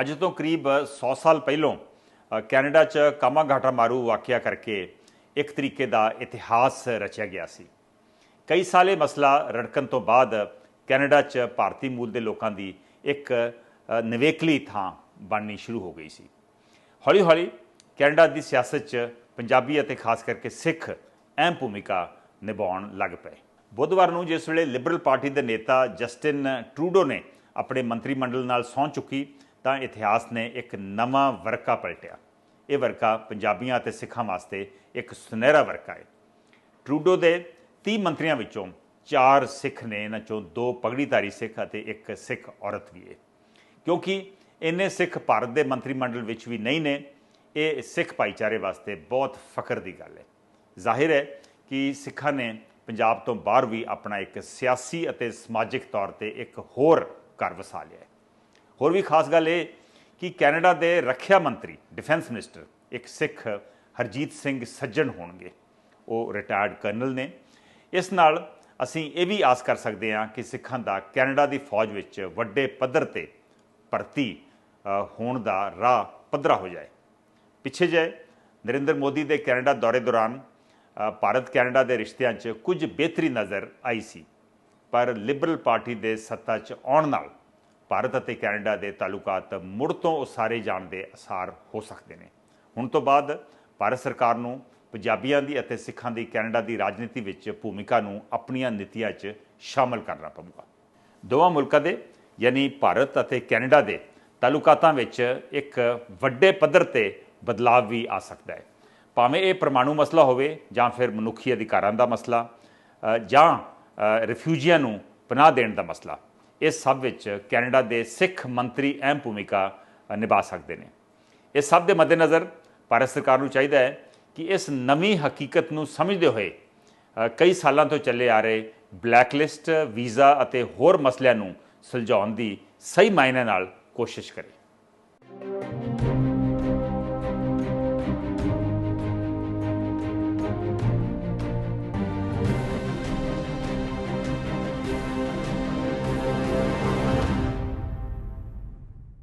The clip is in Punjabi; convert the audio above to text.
ਅੱਜ ਤੋਂ ਕਰੀਬ 100 ਸਾਲ ਪਹਿਲਾਂ ਕੈਨੇਡਾ 'ਚ ਕਾਮਾਗਾਟਾ ਮਾਰੂ ਵਾਕਿਆ ਕਰਕੇ ਇੱਕ ਤਰੀਕੇ ਦਾ ਇਤਿਹਾਸ ਰਚਿਆ ਗਿਆ ਸੀ। ਕਈ ਸਾਲੇ ਮਸਲਾ ਰੜਕਣ ਤੋਂ ਬਾਅਦ ਕੈਨੇਡਾ 'ਚ ਭਾਰਤੀ ਮੂਲ ਦੇ ਲੋਕਾਂ ਦੀ ਇੱਕ ਅ, ਨਿਵੇਕਲੀ ਥਾਂ ਬਣਨੀ ਸ਼ੁਰੂ ਹੋ ਗਈ ਸੀ। ਹੌਲੀ-ਹੌਲੀ ਕੈਨੇਡਾ ਦੀ ਸਿਆਸਤ 'ਚ ਪੰਜਾਬੀ ਅਤੇ ਖਾਸ ਕਰਕੇ ਸਿੱਖ ਅਹਿਮ ਭੂਮਿਕਾ ਨਿਭਾਉਣ ਲੱਗ ਪਏ। ਬੁੱਧਵਾਰ ਨੂੰ ਜਿਸ ਵੇਲੇ ਲਿਬਰਲ ਪਾਰਟੀ ਦੇ ਨੇਤਾ ਜਸਟਿਨ ਟਰੂਡੋ ਨੇ ਆਪਣੇ ਮੰਤਰੀ ਮੰਡਲ ਨਾਲ ਸਹੁੰ ਚੁੱਕੀ ਤਾਂ ਇਤਿਹਾਸ ਨੇ ਇੱਕ ਨਵਾਂ ਵਰਕਾ ਪਲਟਿਆ। ਇਹ ਵਰਕਾ ਪੰਜਾਬੀਆਂ ਅਤੇ ਸਿੱਖਾਂ ਵਾਸਤੇ ਇੱਕ ਸੁਨਹਿਰਾ ਵਰਕਾ ਹੈ। ਟਰੂਡੋ ਦੇ 30 ਮੰਤਰੀਆਂ ਵਿੱਚੋਂ ਚਾਰ ਸਿੱਖ ਨੇ, ਇਹਨਾਂ ਚੋਂ ਦੋ ਪਗੜੀਧਾਰੀ ਸਿੱਖ ਅਤੇ ਇੱਕ ਸਿੱਖ ਔਰਤ ਵੀ ਹੈ। ਕਿਉਂਕਿ ਇੰਨੇ ਸਿੱਖ ਭਾਰਤ ਦੇ ਮੰਤਰੀ ਮੰਡਲ ਵਿੱਚ ਵੀ ਨਹੀਂ ਨੇ, ਇਹ ਸਿੱਖ ਭਾਈਚਾਰੇ ਵਾਸਤੇ ਬਹੁਤ ਫਖਰ ਦੀ ਗੱਲ ਹੈ। ਜ਼ਾਹਿਰ ਹੈ ਕਿ ਸਿੱਖਾਂ ਨੇ ਪੰਜਾਬ ਤੋਂ ਬਾਹਰ ਵੀ ਆਪਣਾ ਇੱਕ ਸਿਆਸੀ ਅਤੇ ਸਮਾਜਿਕ ਤੌਰ ਤੇ ਇੱਕ ਹੋਰ ਘਰ ਵਸਾ ਲਿਆ ਹੈ। ਹੋਰ ਵੀ ਖਾਸ ਗੱਲ ਇਹ ਕਿ ਕੈਨੇਡਾ ਦੇ ਰੱਖਿਆ ਮੰਤਰੀ, ਡਿਫੈਂਸ ਮਿਨਿਸਟਰ, ਇੱਕ ਸਿੱਖ ਹਰਜੀਤ ਸਿੰਘ ਸੱਜਣ ਹੋਣਗੇ। ਉਹ ਰਿਟਾਇਰਡ ਕਰਨਲ ਨੇ। ਇਸ ਨਾਲ ਅਸੀਂ ਇਹ ਵੀ ਆਸ ਕਰ ਸਕਦੇ ਹਾਂ ਕਿ ਸਿੱਖਾਂ ਦਾ ਕੈਨੇਡਾ ਦੀ ਫੌਜ ਵਿੱਚ ਵੱਡੇ ਪੱਧਰ ਤੇ ਭਰਤੀ ਹੋਣ ਦਾ ਰਾਹ ਪੱਧਰਾ ਹੋ ਜਾਏ। ਪਿੱਛੇ ਜੇ ਨਰਿੰਦਰ ਮੋਦੀ ਦੇ ਕੈਨੇਡਾ ਦੌਰੇ ਦੌਰਾਨ ਭਾਰਤ ਕੈਨੇਡਾ ਦੇ ਰਿਸ਼ਤਿਆਂ 'ਚ ਕੁਝ ਬਿਹਤਰੀ ਨਜ਼ਰ ਆਈ ਸੀ। ਪਰ ਲਿਬਰਲ ਪਾਰਟੀ ਦੇ ਸੱਤਾ 'ਚ ਆਉਣ ਨਾਲ ਭਾਰਤ ਅਤੇ ਕੈਨੇਡਾ ਦੇ ਤਾਲੁਕਾਤ ਮੁੜ ਤੋਂ ਉਸਾਰੇ ਜਾਣ ਦੇ ਅਸਾਰ ਹੋ ਸਕਦੇ ਨੇ। ਹੁਣ ਤੋਂ ਬਾਅਦ ਭਾਰਤ ਸਰਕਾਰ ਨੂੰ ਪੰਜਾਬੀਆਂ ਦੀ ਅਤੇ ਸਿੱਖਾਂ ਦੀ ਕੈਨੇਡਾ ਦੀ ਰਾਜਨੀਤੀ ਵਿੱਚ ਭੂਮਿਕਾ ਨੂੰ ਆਪਣੀਆਂ ਨੀਤੀਆਂ 'ਚ ਸ਼ਾਮਲ ਕਰਨਾ ਪਵੇਗਾ ਦੋਵਾਂ ਮੁਲਕਾਂ ਦੇ, ਯਾਨੀ ਭਾਰਤ ਅਤੇ ਕੈਨੇਡਾ ਦੇ ਤਾਲੁਕਾਤਾਂ ਵਿੱਚ ਇੱਕ ਵੱਡੇ ਪੱਧਰ ਤੇ ਬਦਲਾਅ ਵੀ ਆ ਸਕਦਾ ਹੈ। ਭਾਵੇਂ ਇਹ ਪਰਮਾਣੂ ਮਸਲਾ ਹੋਵੇ ਜਾਂ ਫਿਰ ਮਨੁੱਖੀ ਅਧਿਕਾਰਾਂ ਦਾ ਮਸਲਾ ਜਾਂ ਰਿਫਿਊਜੀਆਂ ਨੂੰ ਪਨਾਹ ਦੇਣ ਦਾ ਮਸਲਾ। ਇਸ ਸਭ ਵਿੱਚ ਕੈਨੇਡਾ ਦੇ ਸਿੱਖ ਮੰਤਰੀ ਅਹਿਮ ਭੂਮਿਕਾ ਨਿਭਾ ਸਕਦੇ ਨੇ। ਇਸ ਸਭ ਦੇ ਮੱਦੇਨਜ਼ਰ ਭਾਰਤ ਸਰਕਾਰ ਨੂੰ ਚਾਹੀਦਾ ਹੈ ਕਿ ਇਸ ਨਵੀਂ ਹਕੀਕਤ ਨੂੰ ਸਮਝਦੇ ਹੋਏ ਕਈ ਸਾਲਾਂ ਤੋਂ ਚੱਲੇ ਆ ਰਹੇ ਬਲੈਕਲਿਸਟ, ਵੀਜ਼ਾ ਅਤੇ ਹੋਰ ਮਸਲਿਆਂ ਨੂੰ ਸੁਲਝਾਉਣ ਦੀ ਸਹੀ ਮਾਇਨੇ ਨਾਲ ਕੋਸ਼ਿਸ਼ ਕਰੇ।